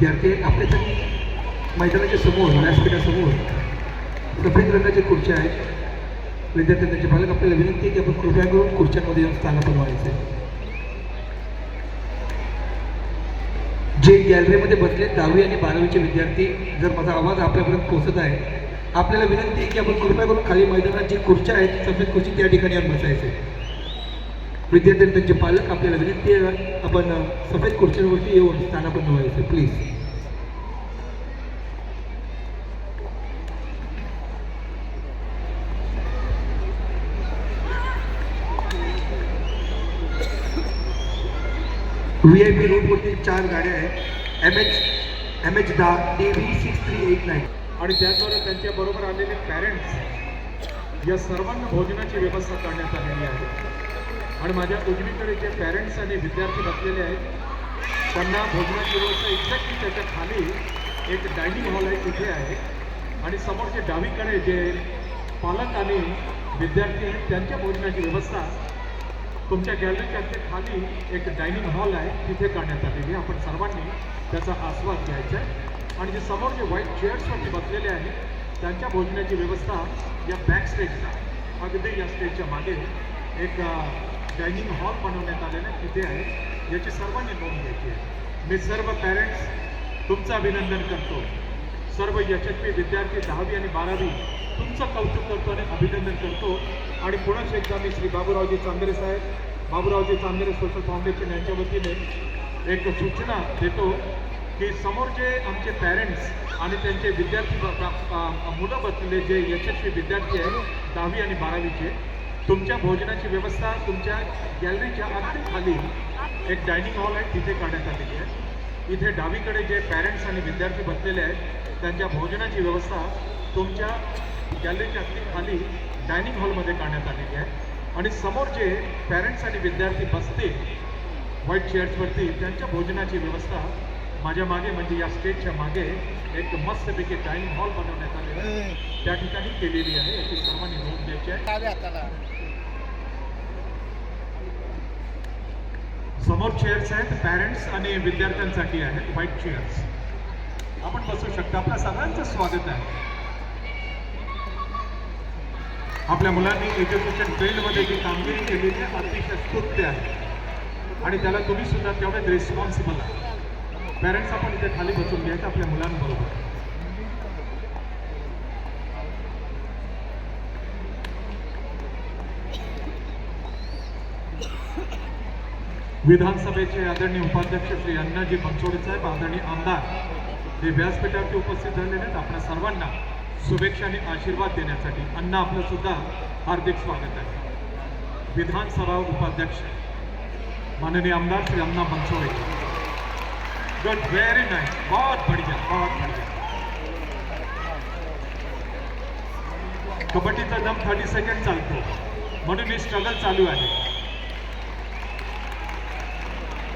विद्यार्थी आपल्या मैदानाच्या समोर व्यासपीठासमोर सफेद रंगाचे खुर्च्या आहेत विद्यार्थी त्यांचे पालक आपल्याला विनंती आहे की आपण कृपया करून खुर्च्यांमध्ये येऊन स्थानापन व्हायचं आहे जे गॅलरीमध्ये बसले दहावी आणि बारावीचे विद्यार्थी जर माझा आवाज आपल्यापर्यंत पोहोचत आहे आपल्याला विनंती आहे की आपण कृपया करून खाली मैदानात जी खुर्च्या आहेत सफेद खुर्ची त्या ठिकाणी बसायचं विद्यार्थ्यांनी त्यांचे पालक आपल्याला विनंती आहे आपण सफेद खुर्चींवरती येऊन स्थानापन्न व्हायचं प्लीज व्ही आय पी रोडवरती चार गाड्या आहेत एम एच एम एच दहा A V six three eight nine आणि त्याद्वारे त्यांच्याबरोबर आलेले पॅरेंट्स या सर्वांना भोजनाची व्यवस्था करण्यात आलेली आहे आणि माझ्या उजवीकडे जे पॅरेंट्स आणि विद्यार्थी बसलेले आहेत त्यांना भोजनाची व्यवस्था एक्झॅक्टली त्याच्या खाली एक डायनिंग हॉल आहे तिथे आहे आणि समोरचे डावीकडे जे पालक आणि विद्यार्थी आहेत त्यांच्या भोजनाची व्यवस्था तुमच्या गॅलरीच्या खाली एक डायनिंग हॉल आहे तिथे करण्यात आलेली आपण सर्वांनी त्याचा आस्वाद घ्यायचा आहे आणि जे समोर जे व्हाईट चेअर्सवरती बसलेले आहेत त्यांच्या भोजनाची व्यवस्था या बॅक स्टेजला अगदी या स्टेजच्या मागे एक डायनिंग हॉल बनवण्यात आलेला तिथे आहे याची सर्वांनी नोंद घ्यायची आहे मी सर्व पॅरेंट्स तुमचं अभिनंदन करतो सर्व यशस्वी विद्यार्थी दहावी आणि बारावी तुमचं कौतुक करतो आणि अभिनंदन करतो आणि पुनश एकदा मी श्री बाबूरावजी चांदरे साहेब बाबूरावजी चांदरे सोशल फाउंडेशन यांच्या वतीने एक सूचना देतो की समोर जे आमचे पॅरेंट्स आणि त्यांचे विद्यार्थी मुलं बसलेले जे यशस्वी विद्यार्थी आहेत दहावी आणि बारावीचे तुमच्या भोजनाची व्यवस्था तुमच्या गॅलरीच्या अगदी खाली एक डायनिंग हॉल आहे तिथे करण्यात आलेली आहे इथे डावीकडे जे पॅरेंट्स आणि विद्यार्थी बसलेले आहेत त्यांच्या भोजनाची व्यवस्था तुमच्या गॅलरीच्या अगदी खाली डायनिंग हॉलमध्ये करण्यात आलेली आहे आणि समोर जे पॅरेंट्स आणि विद्यार्थी बसतील व्हाईट चेअर्सवरती त्यांच्या भोजनाची व्यवस्था माझ्या मागे म्हणजे या स्टेजच्या मागे एक मस्तपैकी डायनिंग हॉल बनवण्यात आलेला त्या ठिकाणी केलेली आहे याची सर्वांनी नोंद द्यायची आहे समोर चेअर्स आहेत पॅरेंट्स आणि विद्यार्थ्यांसाठी आहेत व्हाईट चेअर्स आपण बसू शकता आपल्या सगळ्यांचं स्वागत आहे आपल्या मुलांनी एज्युकेशन फील्डमध्ये जी कामगिरी केली ते अतिशय स्तुत्य आहे आणि त्याला तुम्ही सुद्धा तेवढेच रिस्पॉन्सिबल आहे पॅरेंट्स आपण इथे खाली बसून घ्यायचं आपल्या मुलांबरोबर विधानसभेचे आदरणीय उपाध्यक्ष श्री अण्णाजी बनसोडे साहेब आदरणीय आमदार हे व्यासपीठावरती उपस्थित झालेले आहेत आपल्या सर्वांना शुभेच्छा आणि आशीर्वाद देण्यासाठी अण्णा आपलं सुद्धा हार्दिक स्वागत आहे विधानसभा उपाध्यक्ष माननीय आमदार Shri Anna Bansode good very nice बहुत बढिया बहुत बढिया कबड्डीचा दम थर्टी सेकंड चालतो म्हणून मी स्ट्रगल चालू आहे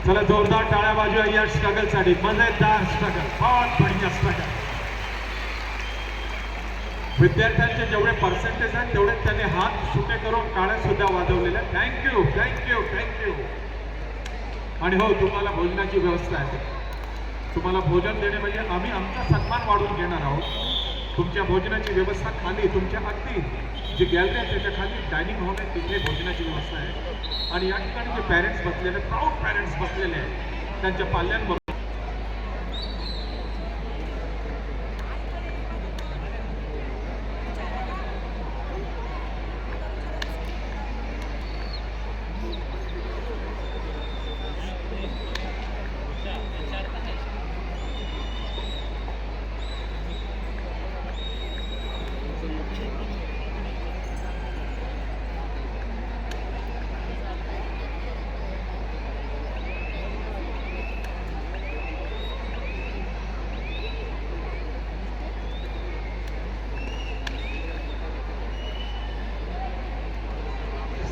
चला जोरदार टाळ्या बाजू या स्ट्रगल मजेदार स्ट्रगल फार बढिया स्ट्रगल विद्यार्थ्यांचे जेवढे पर्सेंटेज आहेत तेवढे त्यांनी हात सुटे करून टाळ्या सुद्धा वाजवलेल्या थँक्यू थँक्यू थँक्यू आणि हो तुम्हाला भोजनाची व्यवस्था आहे तुम्हाला भोजन देणे म्हणजे आम्ही आमचा सन्मान वाढून घेणार आहोत तुमच्या भोजनाची व्यवस्था खाली तुमच्या अगदी जे गॅलरी आहे त्याच्या खाली डायनिंग हॉल आहे तिथे भोजनाची व्यवस्था आहे आणि या ठिकाणी जे पॅरेंट्स बसलेले प्राऊड पॅरेंट्स बसलेले आहेत त्यांच्या पाल्यांवर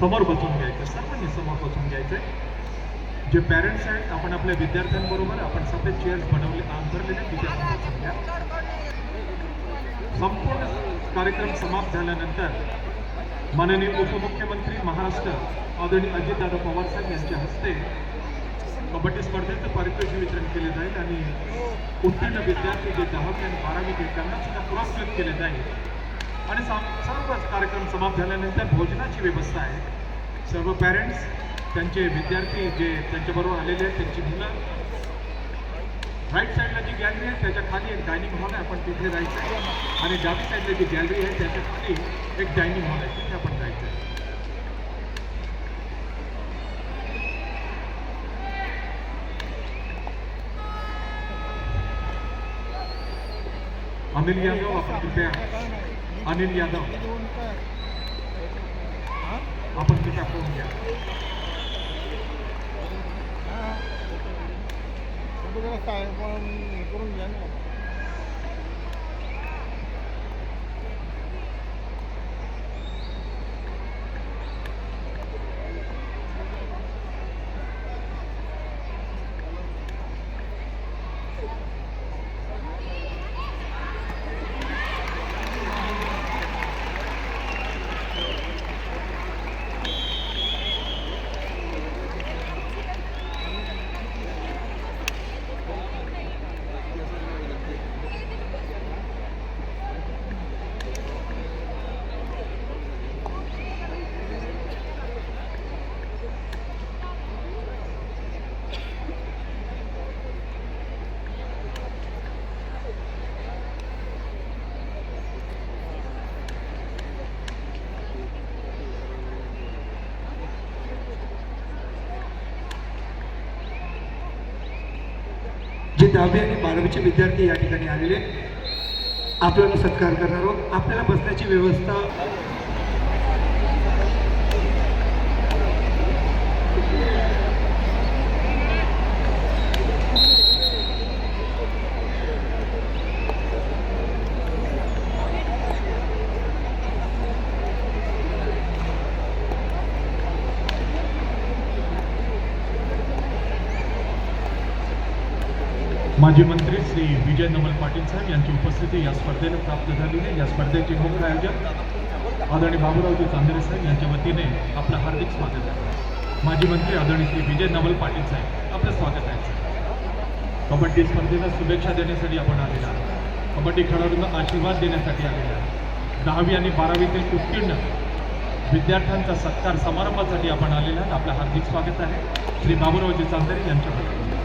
समोर बसून घ्यायचं सर्वांनी समोर बसून घ्यायचं आहे जे पॅरेंट्स आहेत आपण आपल्या विद्यार्थ्यांबरोबर आपण सगळे चेअर्स बनवले काम तिथे बसून संपूर्ण कार्यक्रम समाप्त झाल्यानंतर माननीय उपमुख्यमंत्री महाराष्ट्र आदरणीय अजितदादा पवार साहेब यांच्या हस्ते कबड्डी स्पर्धेचं पारितोषिक वितरण केले जाईल आणि उत्तीर्ण विद्यार्थी जे दहावी आणि बारावी आहेत त्यांना सुद्धा पुरस्कृत केले जाईल आणि सर्वच कार्यक्रम समाप्त झाल्यानंतर भोजनाची व्यवस्था आहे सर्व पॅरेंट्स त्यांचे विद्यार्थी जे त्यांच्याबरोबर आलेले आहेत त्यांची मुलं राईट साईडला जी गॅलरी आहे त्याच्या खाली एक डायनिंग हॉल आहे आपण तिथे जायचं आहे आणि डावी साईडला जी गॅलरी आहे त्याच्या खाली एक डायनिंग हॉल आहे तिथे आपण जायचं आहे अनिल आपण कृपया Anil Yadav. Apun kita punya. Kita kan kena tanya, jangan. दहावी आणि बारावीचे विद्यार्थी या ठिकाणी आलेले आपल्याला सत्कार करणार आहोत आपल्याला बसण्याची व्यवस्था साहेब यांची उपस्थिती या स्पर्धेने प्राप्त झाली आहे या स्पर्धेचे मुख्य आयोजक आदरणीय बाबूरावजी चांदेरे साहेब यांच्या वतीने आपलं हार्दिक स्वागत आहे माजी मंत्री आदरणीय श्री विजय नवल पाटील साहेब आपलं स्वागत आहे कबड्डी स्पर्धेला शुभेच्छा देण्यासाठी आपण आलेला आहोत कबड्डी खेळाडूंना आशीर्वाद देण्यासाठी आलेला आहे दहावी आणि बारावीतील उत्तीर्ण विद्यार्थ्यांचा सत्कार समारंभासाठी आपण आलेला आहोत आपलं हार्दिक स्वागत आहे श्री बाबूरावजी यांच्या वतीने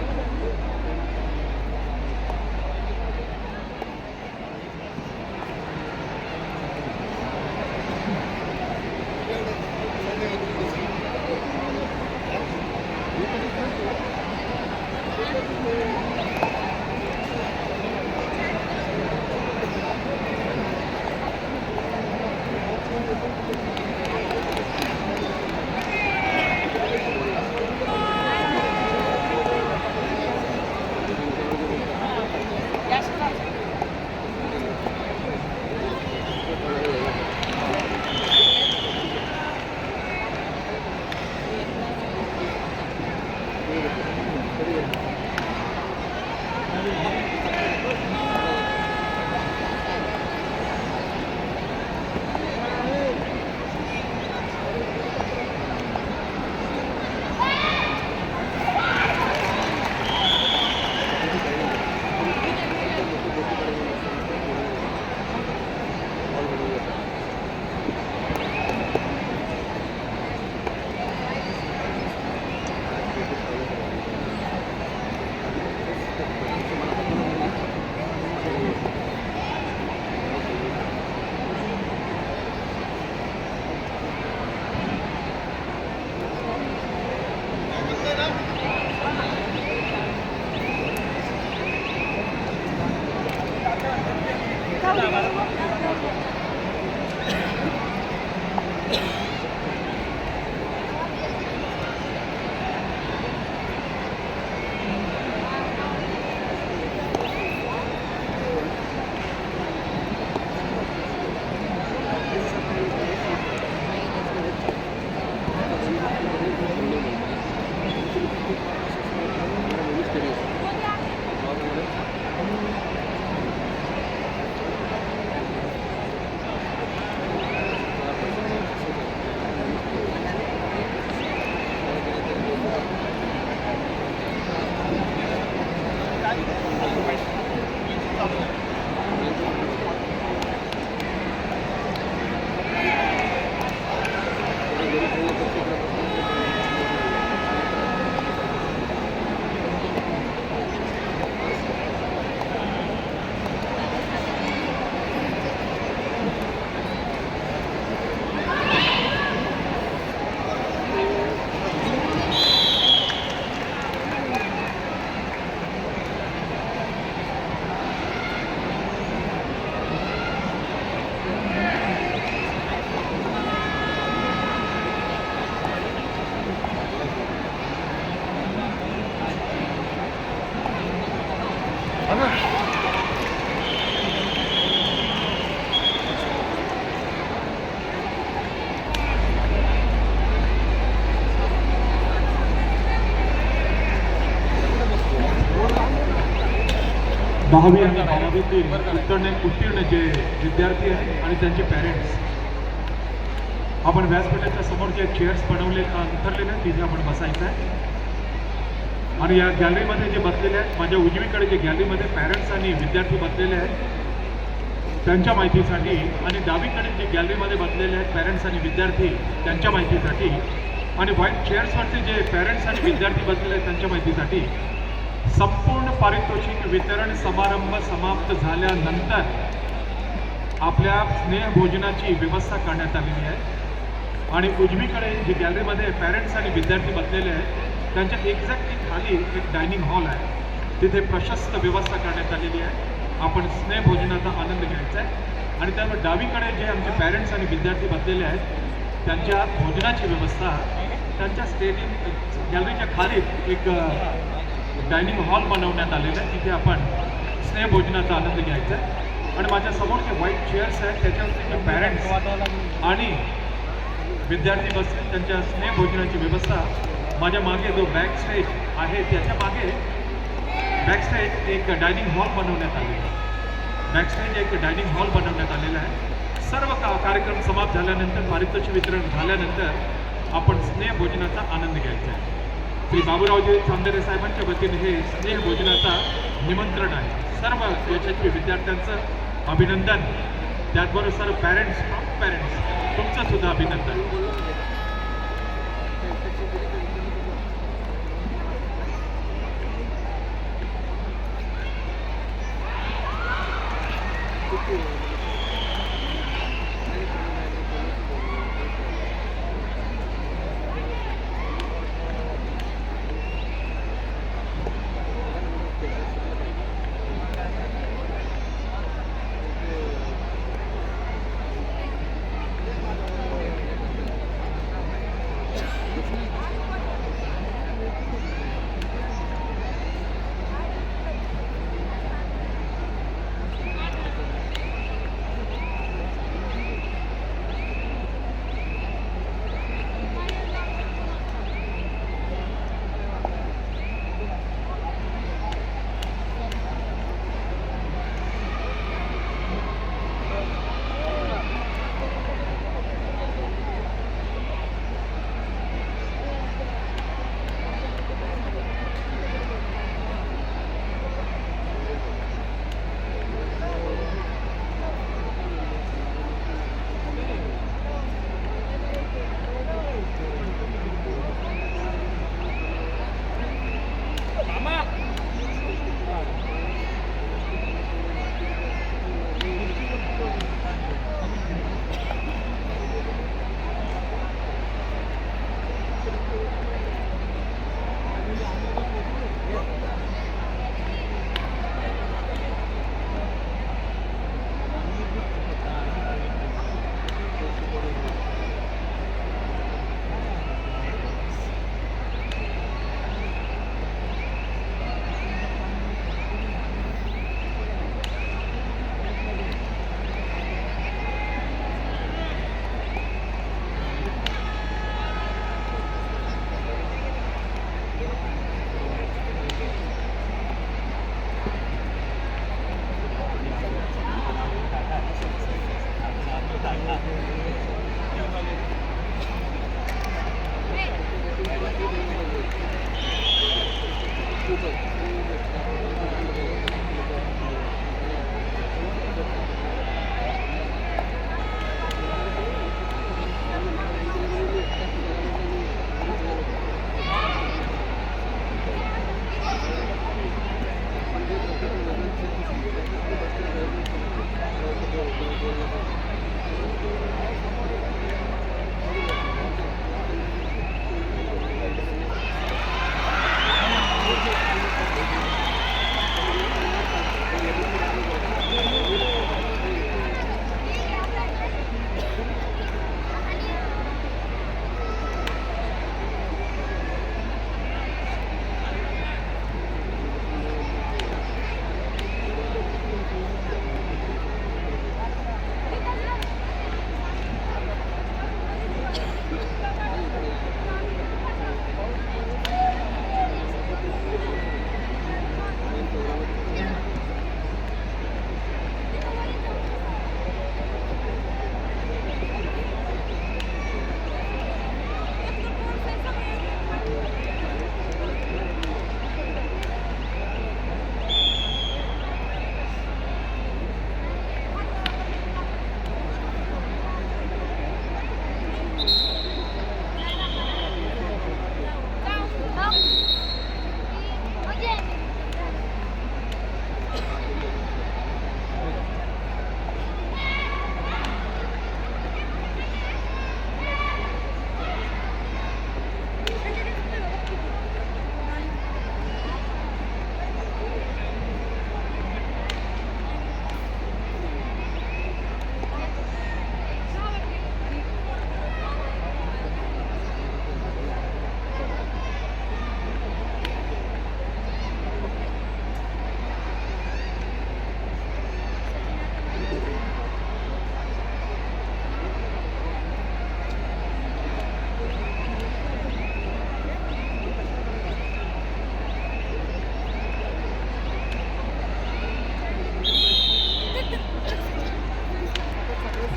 भावी आणि भावातील उत्तीर्ण उत्तीर्ण जे विद्यार्थी आणि त्यांचे पॅरेंट्स आपण व्यासपीठाच्या समोर जे चेअर्स बनवले अंतरलेले आहेत तिथे आपण बसायचं आहे आणि या गॅलरीमध्ये जे बसलेले आहेत माझ्या उजवीकडे जे गॅलरीमध्ये पॅरेंट्स आणि विद्यार्थी बसलेले आहेत त्यांच्या माहितीसाठी आणि डावीकडे जे गॅलरीमध्ये बसलेले आहेत पॅरेंट्स आणि विद्यार्थी त्यांच्या माहितीसाठी आणि व्हाईट चेअर्सवरती जे पॅरेंट्स आणि विद्यार्थी बसलेले आहेत त्यांच्या माहितीसाठी संपूर्ण पारितोषिक वितरण समारंभ समाप्त झाल्यानंतर आपल्या स्नेहभोजनाची व्यवस्था करण्यात आलेली आहे आणि उजवीकडे जे गॅलरीमध्ये पॅरेंट्स आणि विद्यार्थी बसलेले आहेत त्यांच्या एक्झॅक्टली खाली एक डायनिंग हॉल आहे तिथे प्रशस्त व्यवस्था करण्यात आलेली आहे आपण स्नेहभोजनाचा आनंद घ्यायचा आहे आणि त्यामुळे डावीकडे जे आमचे पॅरेंट्स आणि विद्यार्थी बसलेले आहेत त्यांच्या भोजनाची व्यवस्था त्यांच्या स्टेडियम गॅलरीच्या खाली एक डायनिंग हॉल बनवण्यात आलेलं आहे तिथे आपण स्नेहभोजनाचा आनंद घ्यायचा आहे आणि माझ्यासमोर जे व्हाईट चेअर्स आहेत त्याच्यावरती जे पॅरेंट्स आणि विद्यार्थी बसतील त्यांच्या स्नेहभोजनाची व्यवस्था माझ्या मागे जो बॅक स्टेज आहे त्याच्या मागे बॅक स्टेज एक डायनिंग हॉल बनवण्यात आलेला आहे बॅक स्टेज एक डायनिंग हॉल बनवण्यात आलेला आहे सर्व का कार्यक्रम समाप्त झाल्यानंतर पारितोषिक वितरण झाल्यानंतर आपण स्नेहभोजनाचा आनंद घ्यायचा आहे श्री बाबूरावजी चांदेरे साहेबांच्या वतीने हे स्नेह भोजनाचा निमंत्रण आहे सर्व यशस्वी विद्यार्थ्यांचं अभिनंदन त्याचबरोबर सर्व पॅरेंट्स पेरेंट्स पॅरेंट्स सुद्धा अभिनंदन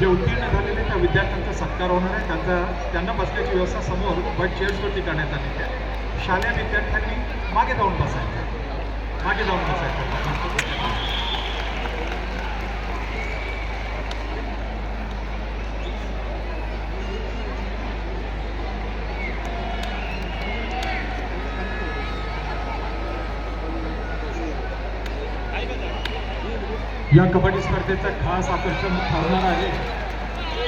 जे उत्तीर्ण झालेले त्या विद्यार्थ्यांचा सत्कार होणार आहे त्यांचा त्यांना बसण्याची व्यवस्था समोर बट चेअर्सवरती करण्यात आलेली आहे शालेय विद्यार्थ्यांनी मागे जाऊन बसायचं मागे जाऊन बसायचं या कबड्डी स्पर्धेचं खास आकर्षण ठरणार आहे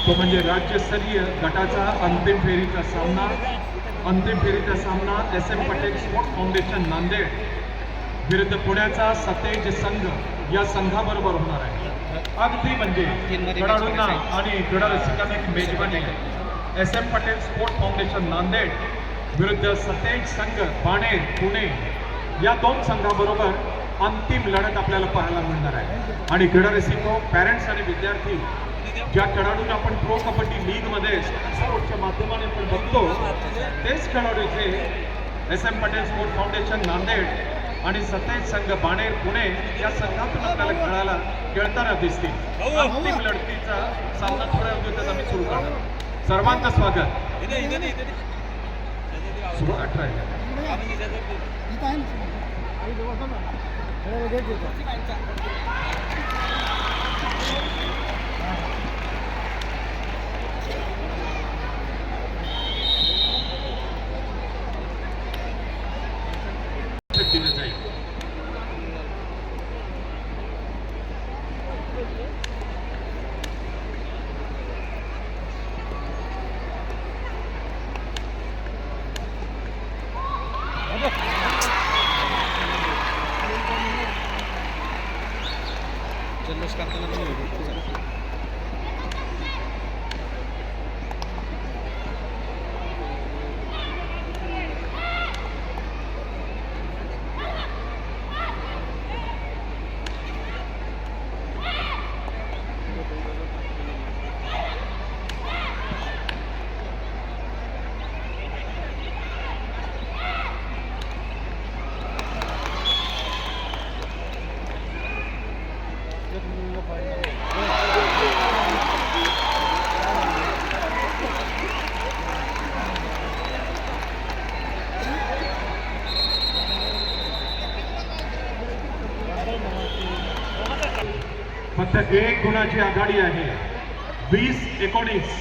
तो म्हणजे राज्यस्तरीय गटाचा अंतिम फेरीचा सामना अंतिम फेरीचा सामना S M Patel sport foundation Nanded विरुद्ध पुण्याचा सतेज संघ या संघाबरोबर होणार आहे अगदी म्हणजे खेळाडूंना आणि क्रीडा रसिकांना एक मेजवानी S M Patel sport foundation Nanded विरुद्ध सतेज संघ पाणे पुणे या दोन संघाबरोबर अंतिम लढत आपल्याला पाहायला मिळणार आहे आणि क्रीडा रसिको पॅरेंट्स आणि विद्यार्थी ज्या खेळाडूंना आपण प्रो कबड्डी मध्ये स्पोर्ट्सच्या माध्यमाने आपण बघतो तेच खेळाडू इथे S M Patel sport foundation Nanded आणि सतेज संघ बाणेर पुणे या संघातून आपल्याला खेळायला खेळताना दिसतील अंतिम लढतीचा सामना थोड्या आम्ही सुरू करणार सर्वांचं स्वागत एक गुणाची आघाडी आहे वीस एकोणीस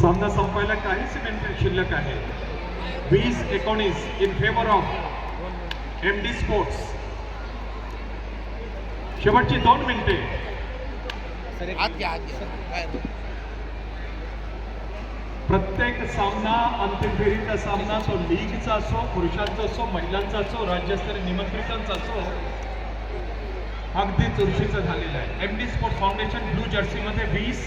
सामना संपायला काहीच मिनिट शिल्लक आहे वीस एकोणीस in favour of M D sports शेवटची दोन मिनिटे प्रत्येक सामना अंतिम फेरीचा सामना तो लीगचा असो पुरुषांचा असो महिलांचा असो राज्यस्तरीय निमंत्रितांचा असो अगदी चुरशीचं झालेलं आहे M D sport foundation blue जर्सीमध्ये वीस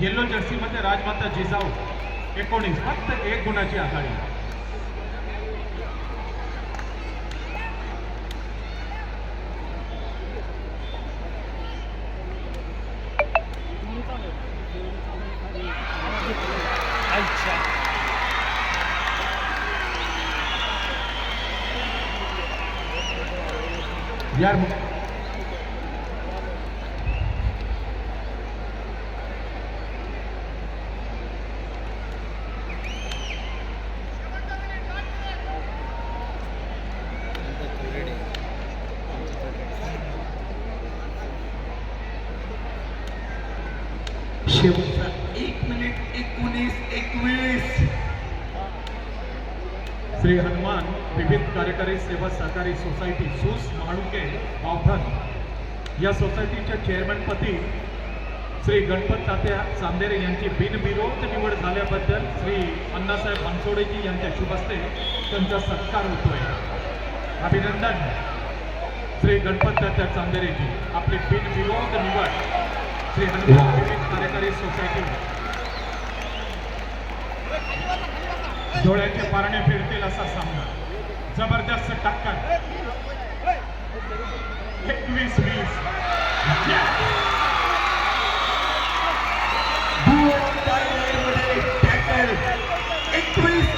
येलो जर्सीमध्ये राजमाता जिजाऊ एकोणीस फक्त एक गुणाची आघाडी एकोणीस एकवीस श्री हनुमान विविध कार्यकारी सेवा सहकारी सोसायटी सुस महाळुके मावधन या सोसायटीच्या पती श्री गणपत तात्या चांदेरे यांची बिनविरोध निवड झाल्याबद्दल श्री अण्णासाहेब बनसोडेजी यांच्या शुभ हस्ते त्यांचा सत्कार होतोय अभिनंदन श्री गणपत तात्या चांदेरेजी आपली बिनविरोध निवड श्री हनुमान विविध कार्यकारी सोसायटी डोळ्याचे पारणे फिरतील असा सामना जबरदस्त टक्कर एकवीस वीस एकवीस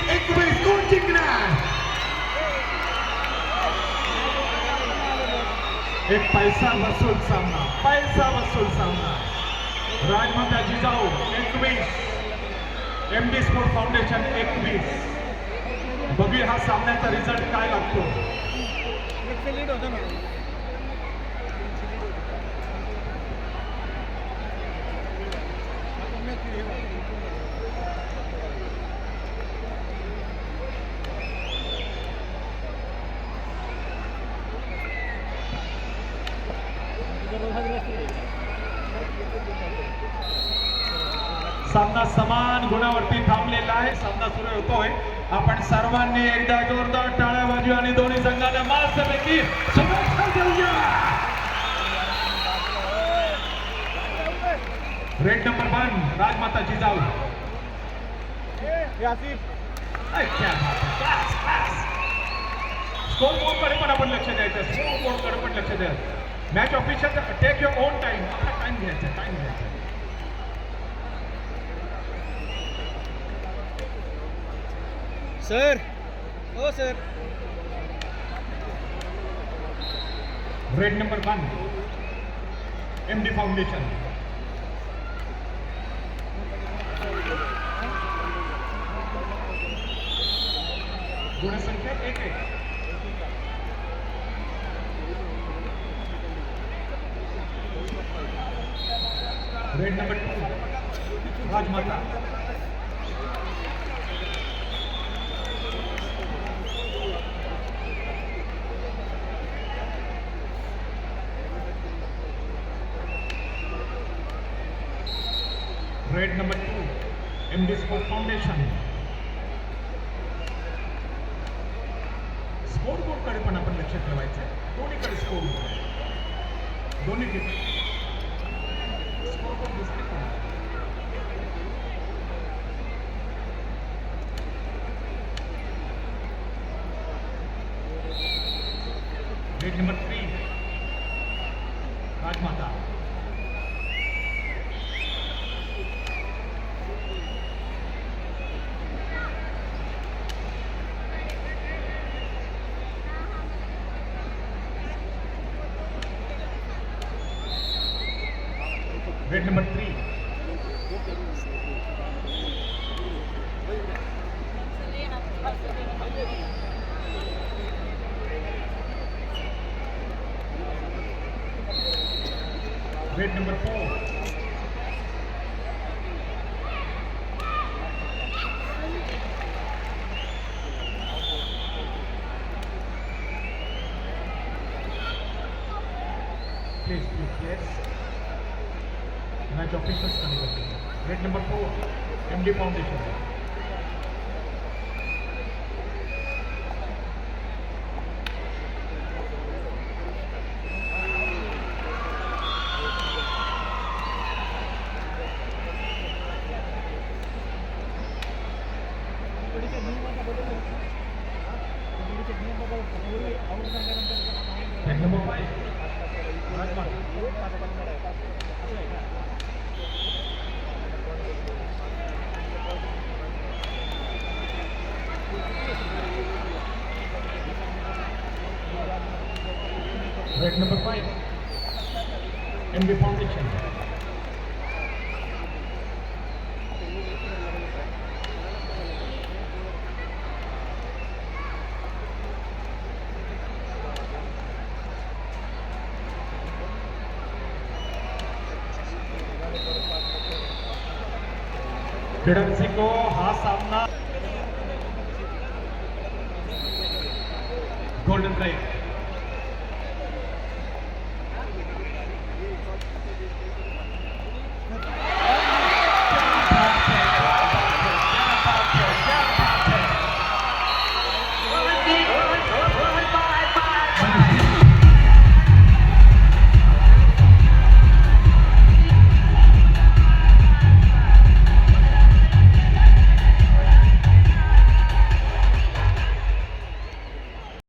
एक पैसा वसूल सामना पैसा वसूल सामना राजमाता जिजाऊ एकवीस एम डी स्पोर्ट फाउंडेशन एकवीस बघूया हा सामन्याचा रिझल्ट काय लागतो पूर्ण होतोय आपण सर्वांनी एकदा जोरदार टाळ्या बाजू आणि दोन्ही संघाला महासभेची शुभेच्छा देऊया रेड नंबर वन राजमाताची जाऊ स्कोर बोर्ड कडे पण आपण लक्ष द्यायचं स्कोर बोर्ड कडे पण लक्ष द्यायचं match official take your own time आपला टाइम घ्यायचा टाइम घ्यायचा सर हो sir red number one M D foundation गुणसंख्या एक एक red number two Rajmata Disport foundation बोर्डकडे पण आपण लक्ष ठेवायचं आहे दोन्हीकडे बोर्ड दोन्ही sport board Match officials. Gate number 4, MD Foundation. and before the change.